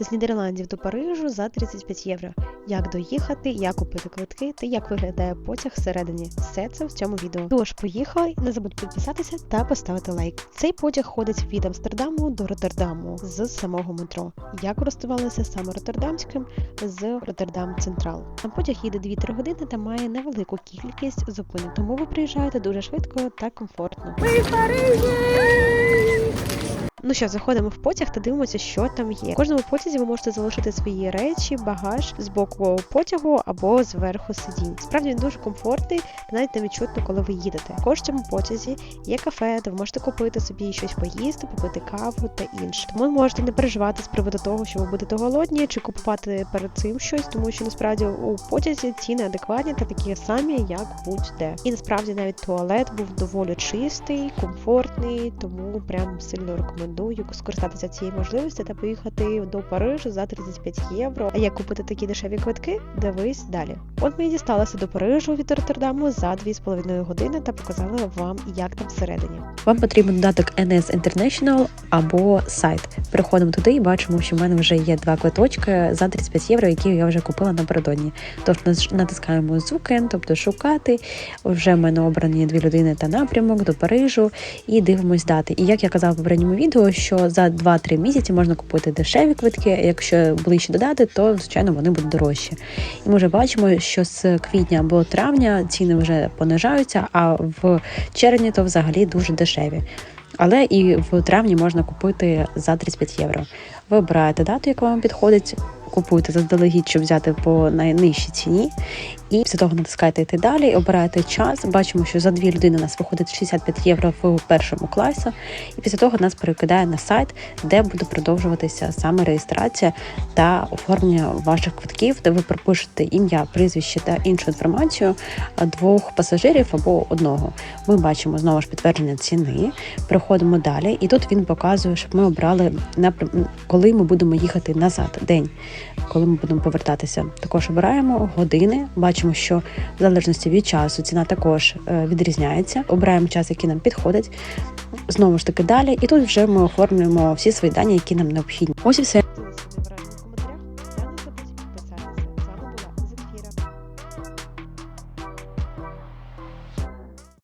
З Нідерландів до Парижу за 35 євро. Як доїхати, як купити квитки та як виглядає потяг всередині. Все це в цьому відео. Тож поїхали, не забудь підписатися та поставити лайк. Цей потяг ходить від Амстердаму до Роттердаму з самого метро. Я користувалася саме Роттердамським з Роттердам Централ. На потяг їде 2-3 години та має невелику кількість зупинок, тому ви приїжджаєте дуже швидко та комфортно. Ну що, заходимо в потяг та дивимося, що там є. В кожному потязі ви можете залишити свої речі, багаж з боку потягу або зверху сидінь. Справді він дуже комфортний навіть не відчутно, коли ви їдете. Також в цьому потязі є кафе, де ви можете купити собі щось поїсти, попити каву та інше. Тому можете не переживати з приводу того, що ви будете голодні, чи купувати перед цим щось, тому що насправді у потязі ціни адекватні та такі самі, як будь-де. І насправді навіть туалет був доволі чистий, комфортний, тому прям сильно рекомендую скористатися цією можливістю та поїхати до Парижу за 35 євро. А як купити такі дешеві квитки? Дивись далі. От ми дісталися до Парижу від Роттердаму за 2,5 години та показали вам, як там всередині. Вам потрібен додаток NS International або сайт. Переходимо туди і бачимо, що в мене вже є два квиточки за 35 євро, які я вже купила напередодні. Наж- натискаємо звуки, тобто шукати. Вже в мене обрані дві людини та напрямок до Парижу, і дивимось дати. І як я казала в попередньому відео, що за 2-3 місяці можна купити дешеві квитки. Якщо ближче додати, то звичайно вони будуть дорожчі. І ми вже бачимо, що з квітня або травня ціни вже понижаються, а в червні то взагалі дуже дешеві. Але і в травні можна купити за 35 євро. Ви обираєте дату, яка вам підходить, купуєте заздалегідь, щоб взяти по найнижчій ціні. І після того натискаєте йти далі, обираєте час. Бачимо, що за дві людини у нас виходить 65 євро в першому класі. І після того нас перекидає на сайт, де буде продовжуватися саме реєстрація та оформлення ваших квитків, де ви пропишете ім'я, прізвище та іншу інформацію двох пасажирів або одного. Ми бачимо знову ж підтвердження ціни. Переходимо далі, і тут він показує, щоб ми обрали коли ми будемо їхати назад, день, коли ми будемо повертатися. Також обираємо години. Бачимо, що в залежності від часу ціна також е, відрізняється. Обираємо час, який нам підходить. Знову ж таки далі, і тут вже ми оформлюємо всі свої дані, які нам необхідні. Ось і все.